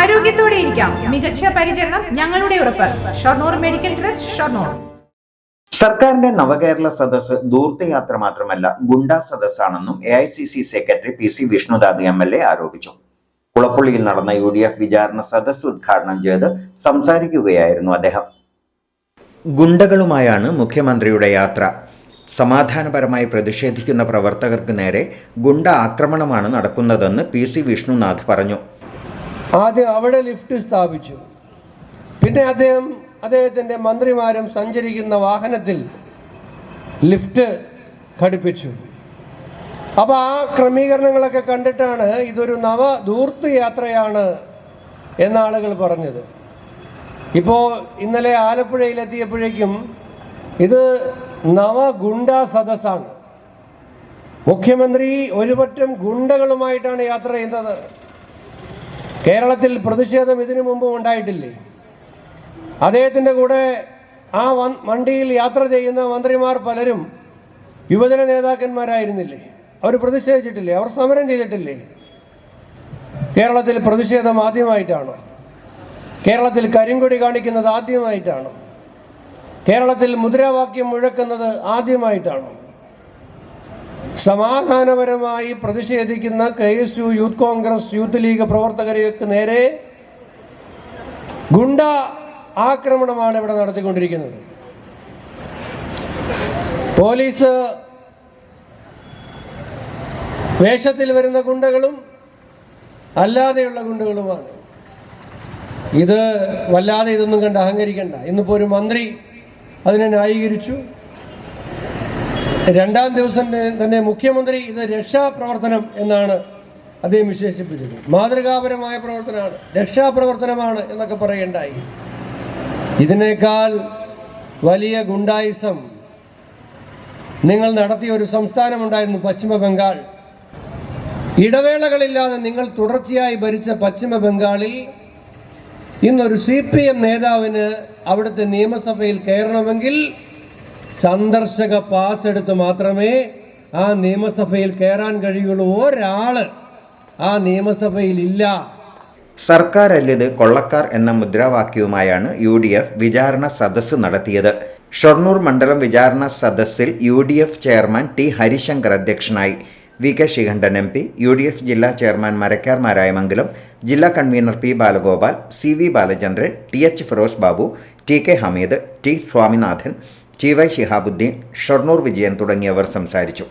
ആരോഗ്യത്തോടെ ഇരിക്കാം. മികച്ച പരിചരണം ഞങ്ങളുടെ ഉറപ്പ്. Shoranur medical trust Shoranur. സർക്കാരിന്റെ നവകേരള സദസ് ദൂർത്തയാത്ര മാത്രമല്ല ഗുണ്ടാ സദസ്സാണെന്നും A I C C secretary P C Vishnudas M L A ആരോപിച്ചു. കുളപ്പുള്ളിയിൽ നടന്ന യു ഡി എഫ് വിചാരണ സദസ് ഉദ്ഘാടനം ചെയ്ത് സംസാരിക്കുകയായിരുന്നു അദ്ദേഹം. ഗുണ്ടകളുമായാണ് മുഖ്യമന്ത്രിയുടെ യാത്ര. സമാധാനപരമായി പ്രതിഷേധിക്കുന്ന പ്രവർത്തകർക്ക് നേരെ ഗുണ്ട ആക്രമണമാണ് നടക്കുന്നതെന്ന് പി സി വിഷ്ണുനാഥ് പറഞ്ഞു. ആദ്യം അവിടെ ലിഫ്റ്റ് സ്ഥാപിച്ചു. പിന്നെ അദ്ദേഹം അദ്ദേഹത്തിന്റെ മന്ത്രിമാരും സഞ്ചരിക്കുന്ന വാഹനത്തിൽ ലിഫ്റ്റ് ഘടിപ്പിച്ചു. അപ്പോൾ ആ ക്രമീകരണങ്ങളൊക്കെ കണ്ടിട്ടാണ് ഇതൊരു നവ ധൂർത്ത് യാത്രയാണ് എന്നാളുകൾ പറഞ്ഞത്. ഇപ്പോൾ ഇന്നലെ ആലപ്പുഴയിലെത്തിയപ്പോഴേക്കും ഇത് നവ ഗുണ്ട സദസ്സാണ്. മുഖ്യമന്ത്രി ഒരുപറ്റം ഗുണ്ടകളുമായിട്ടാണ് യാത്ര ചെയ്യുന്നത്. കേരളത്തിൽ പ്രതിഷേധം ഇതിനു മുമ്പും ഉണ്ടായിട്ടില്ലേ? അദ്ദേഹത്തിന്റെ കൂടെ ആ വണ്ടിയിൽ യാത്ര ചെയ്യുന്ന മന്ത്രിമാർ പലരും യുവജന നേതാക്കന്മാരായിരുന്നില്ലേ? അവർ പ്രതിഷേധിച്ചിട്ടില്ലേ? അവർ സമരം ചെയ്തിട്ടില്ലേ? കേരളത്തിൽ പ്രതിഷേധം ആദ്യമായിട്ടാണോ? കേരളത്തിൽ കരിങ്കൊടി കാണിക്കുന്നത് ആദ്യമായിട്ടാണോ? കേരളത്തിൽ മുദ്രാവാക്യം മുഴക്കുന്നത് ആദ്യമായിട്ടാണോ? സമാധാനപരമായി പ്രതിഷേധിക്കുന്ന K S U youth Congress youth League പ്രവർത്തകരെയൊക്കെ നേരെ ഗുണ്ട ആക്രമണമാണ് ഇവിടെ നടത്തിക്കൊണ്ടിരിക്കുന്നത്. പോലീസ് വേഷത്തിൽ വരുന്ന ഗുണ്ടകളും അല്ലാതെയുള്ള ഗുണ്ടകളുമാണ്. ഇത് വല്ലാതെ ഇതൊന്നും കണ്ട് അഹങ്കരിക്കണ്ട. ഇന്നിപ്പോൾ ഒരു മന്ത്രി അതിനെ ന്യായീകരിച്ചു. രണ്ടാം ദിവസം തന്നെ മുഖ്യമന്ത്രി ഇത് രക്ഷാപ്രവർത്തനം എന്നാണ് അദ്ദേഹം വിശേഷിപ്പിച്ചത് മാതൃകാപരമായ പ്രവർത്തനമാണ് രക്ഷാപ്രവർത്തനമാണ് എന്നൊക്കെ പറയേണ്ടായി. ഇതിനേക്കാൾ വലിയ ഗുണ്ടായിസം നിങ്ങൾ നടത്തിയ ഒരു സംസ്ഥാനമുണ്ടായിരുന്നു പശ്ചിമ ബംഗാൾ. ഇടവേളകളില്ലാതെ നിങ്ങൾ തുടർച്ചയായി ഭരിച്ച പശ്ചിമ ബംഗാളിൽ ഇന്നൊരു സി പി എം നേതാവിന് അവിടുത്തെ നിയമസഭയിൽ കയറണമെങ്കിൽ സന്ദർശക പാസ് എടുത്ത് മാത്രമേ ആ നിയമസഭയിൽ കയറാൻ കഴിയുള്ളൂ. ഒരാൾ ആ നിയമസഭയിൽ ഇല്ല സർക്കാരല്ലത് കൊള്ളക്കാർ എന്ന മുദ്രാവാക്യവുമായാണ് യു ഡി എഫ് വിചാരണ സദസ്സ് നടത്തിയത്. ഷൊർണൂർ മണ്ഡലം വിചാരണ സദസ്സിൽ U D F chairman T Harishankar അധ്യക്ഷനായി. V K Sreekandan M P U D F ജില്ലാ ചെയർമാൻ മരക്കാർമാരായ മംഗലം ജില്ലാ convener P Balagopal C V Balachandran T H Firoz Babu T K Hameed T Swaminathan T Y Shihabuddin Shoranur Vijayan തുടങ്ങിയവർ സംസാരിച്ചു.